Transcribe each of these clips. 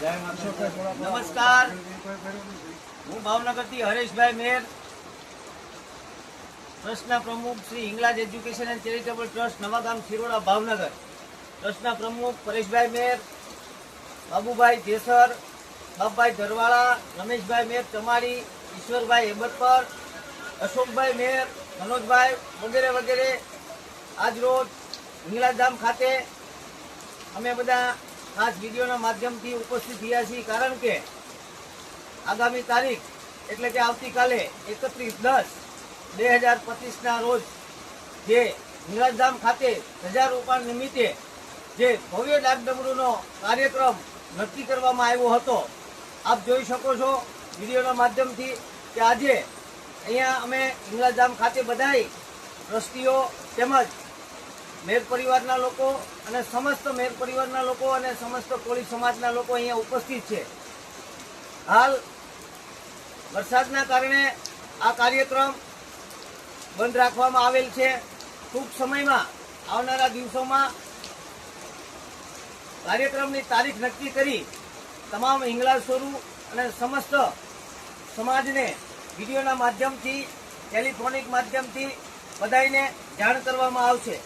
નમસ્કાર. હું ભાવનગરથી હરેશભાઈ મેર. ટ્રસ્ટના પ્રમુખ Shri Hinglaj education and charitable trust Navagam Khiroda, Bhavnagar. ટ્રસ્ટના પ્રમુખ પરેશભાઈ મેર, બાબુભાઈ જેસર, બાપભાઈ ધરવાળા, રમેશભાઈ મેર ચમારી ઈશ્વરભાઈ હેબતપર, અશોકભાઈ મેર, મનોજભાઈ વગેરે વગેરે. આજરોજ હિંગલાજ ખાતે અમે બધા ખાસ વિડીયોના માધ્યમથી ઉપસ્થિત થયા છીએ, કારણ કે આગામી તારીખ એટલે કે આવતીકાલે એકત્રીસ દસ બે હજાર પચીસના રોજ જે નિરાજધામ ખાતે ધજારોપણ નિમિત્તે જે ભવ્ય ડાકડમરૂનો કાર્યક્રમ નક્કી કરવામાં આવ્યો હતો, આપ જોઈ શકો છો વિડીયોના માધ્યમથી કે આજે અહીંયા અમે નિરાજધામ ખાતે બધાય ટ્રસ્ટીઓ તેમજ મેર પરિવારના લોકો અને સમસ્ત મેર પરિવારના લોકો અને સમસ્ત કોળી સમાજના લોકો અહીંયા ઉપસ્થિત છે. હાલ વરસાદના કારણે આ કાર્યક્રમ બંધ રાખવામાં આવેલ છે. ટૂંક સમયમાં આવનારા દિવસોમાં કાર્યક્રમની તારીખ નક્કી કરી તમામ હિંગલાજ સ્વરૂપ અને સમસ્ત સમાજને વિડીયોના માધ્યમથી, ટેલિફોનિક માધ્યમથી બધાઈને જાણ કરવામાં આવશે.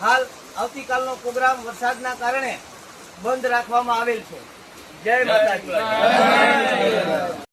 હાલ આવતીકાલનો પ્રોગ્રામ વરસાદના કારણે બંધ રાખવામાં આવેલ છે. જય માતાજી.